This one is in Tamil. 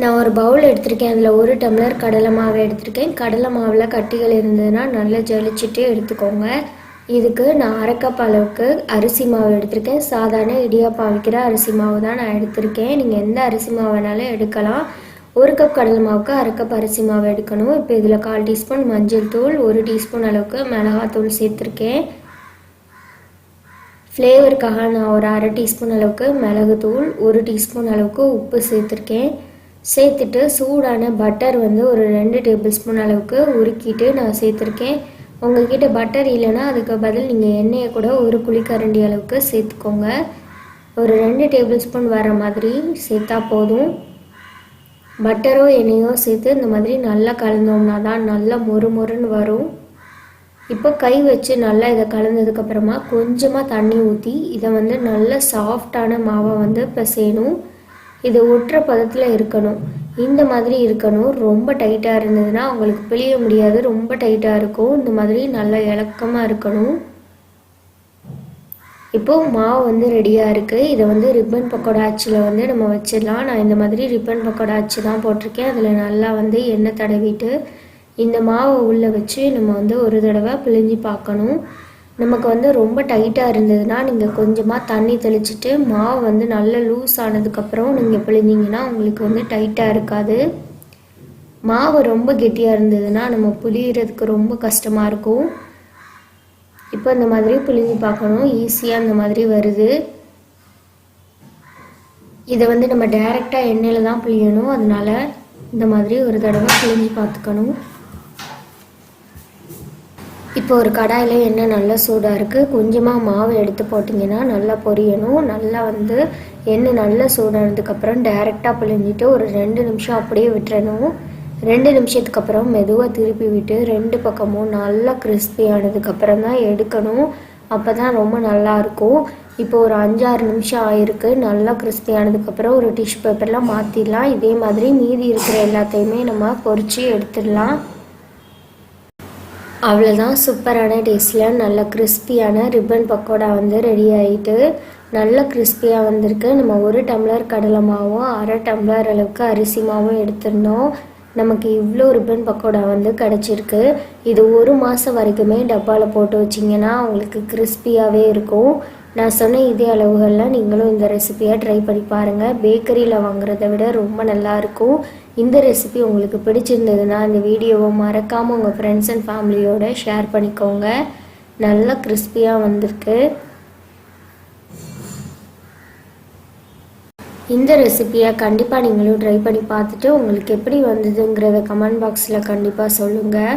நான் ஒரு பவுல் எடுத்திருக்கேன். அதில் ஒரு டம்ளர் கடலை மாவு எடுத்திருக்கேன். கடலை மாவில் கட்டிகள் இருந்ததுன்னா நல்லா ஜலிச்சுட்டு எடுத்துக்கோங்க. இதுக்கு நான் அரைக்கப் அளவுக்கு அரிசி மாவு எடுத்திருக்கேன். சாதாரண இடியாப்பம் வைக்கிற அரிசி மாவு தான் நான் எடுத்திருக்கேன். நீங்கள் எந்த அரிசி மாவு வேணாலும் எடுக்கலாம். ஒரு கப் கடலை மாவுக்கு அரை கப் அரிசி மாவு எடுக்கணும். இப்போ இதில் கால் டீஸ்பூன் மஞ்சள் தூள் ஒரு டீஸ்பூன் அளவுக்கு மிளகாத்தூள் சேர்த்துருக்கேன். ஃப்ளேவருக்காக நான் ஒரு அரை டீஸ்பூன் அளவுக்கு மிளகுத்தூள் ஒரு டீஸ்பூன் அளவுக்கு உப்பு சேர்த்துருக்கேன். சேர்த்துட்டு சூடான பட்டர் வந்து ஒரு ரெண்டு டேபிள் ஸ்பூன் அளவுக்கு உருக்கிட்டு நான் சேர்த்துருக்கேன். உங்கள்கிட்ட பட்டர் இல்லைன்னா அதுக்கு பதில் நீங்கள் எண்ணெயை கூட ஒரு குழிக்கரண்டி அளவுக்கு சேர்த்துக்கோங்க. ஒரு ரெண்டு டேபிள் ஸ்பூன் வர மாதிரி சேர்த்தா போதும். பட்டரோ எண்ணெயோ சேர்த்து இந்த மாதிரி நல்லா கலந்தோம்னா தான் நல்லா மொறு மொறுன்னு வரும். இப்போ கை வச்சு நல்லா இதை கலந்ததுக்கப்புறமா கொஞ்சமாக தண்ணி ஊற்றி இதை வந்து நல்ல சாஃப்டான மாவை வந்து பிசையணும். இது ஒட்டுற பதத்தில் இருக்கணும். இந்த மாதிரி இருக்கணும். ரொம்ப டைட்டாக இருந்ததுன்னா உங்களுக்கு பிழிய முடியாது. ரொம்ப டைட்டாக இருக்கும். இந்த மாதிரி நல்லா இலக்கமாக இருக்கணும். இப்போது மாவு வந்து ரெடியாக இருக்குது இதை வந்து ரிப்பன் பக்கோடா அச்சில் வந்து நம்ம வச்சிடலாம். நான் இந்த மாதிரி ரிப்பன் பக்கோடா அச்சு தான் போட்டிருக்கேன். அதில் நல்லா வந்து எண்ணெய் தடவிட்டு இந்த மாவை உள்ளே வச்சு நம்ம வந்து ஒரு தடவை பிழிஞ்சு பார்க்கணும். நமக்கு வந்து ரொம்ப டைட்டாக இருந்ததுன்னா நீங்கள் கொஞ்சமாக தண்ணி தெளிச்சிட்டு மாவு வந்து நல்லா லூஸ் ஆனதுக்கப்புறம் நீங்கள் பிழிஞ்சிங்கன்னா உங்களுக்கு வந்து டைட்டாக இருக்காது. மாவு ரொம்ப கெட்டியாக இருந்ததுன்னா நம்ம புளியறதுக்கு ரொம்ப கஷ்டமாக இருக்கும். இப்போ இந்த மாதிரி புளிஞ்சு பார்க்கணும். ஈஸியாக இந்த மாதிரி வருது. இதை வந்து நம்ம டைரெக்டாக எண்ணெயில் தான் புளியணும் அதனால இந்த மாதிரி ஒரு தடவை புளிஞ்சு பார்த்துக்கணும். இப்போ ஒரு கடாயில் எண்ணெய் நல்லா சூடாக இருக்குது கொஞ்சமாக மாவு எடுத்து போட்டிங்கன்னா நல்லா பொரியணும். நல்லா வந்து எண்ணெய் நல்லா சூடானதுக்கப்புறம் டைரெக்டாக பிழிஞ்சிட்டு ஒரு ரெண்டு நிமிஷம் அப்படியே விட்டுறணும். ரெண்டு நிமிஷத்துக்கு அப்புறம் மெதுவாக திருப்பி விட்டு ரெண்டு பக்கமும் நல்லா கிறிஸ்பி ஆனதுக்கப்புறம் தான் எடுக்கணும். அப்போ தான் ரொம்ப நல்லா இருக்கும். இப்போ ஒரு அஞ்சாறு நிமிஷம் ஆயிருக்கு. நல்லா கிறிஸ்பி ஆனதுக்கப்புறம் ஒரு டிஷ்யூ பேப்பர்லாம் மாற்றிடலாம் இதே மாதிரி மீதி இருக்கிற எல்லாத்தையுமே நம்ம பொறிச்சு எடுத்துடலாம். அவ்வளோதான் சூப்பரான டேஸ்டில் நல்ல கிறிஸ்பியான ரிப்பன் பக்கோடா வந்து ரெடி ஆகிட்டு நல்ல கிறிஸ்பியாக வந்திருக்கு. நம்ம ஒரு டம்ளர் கடலை மாவும் அரை டம்ளர் அளவுக்கு அரிசி மாவும் எடுத்திருந்தோம். நமக்கு இவ்வளோ ரிப்பன் பக்கோடா வந்து கிடச்சிருக்கு. இது ஒரு மாதம் வரைக்குமே டப்பாவில் போட்டு வச்சிங்கன்னா உங்களுக்கு கிறிஸ்பியாகவே இருக்கும். நான் சொன்ன இதே அளவுகளில் நீங்களும் இந்த ரெசிபியை ட்ரை பண்ணி பாருங்கள் பேக்கரியில் வாங்குறத விட ரொம்ப நல்லாயிருக்கும் இந்த ரெசிபி உங்களுக்கு பிடிச்சிருந்ததுன்னா இந்த வீடியோவை மறக்காமல் உங்கள் ஃப்ரெண்ட்ஸ் அண்ட் ஃபேமிலியோடு ஷேர் பண்ணிக்கோங்க. நல்லா கிறிஸ்பியாக வந்திருக்கு. இந்த ரெசிபியை கண்டிப்பாக நீங்களும் ட்ரை பண்ணி பார்த்துட்டு உங்களுக்கு எப்படி வந்ததுங்கிறத கமெண்ட் பாக்ஸில் கண்டிப்பாக சொல்லுங்கள்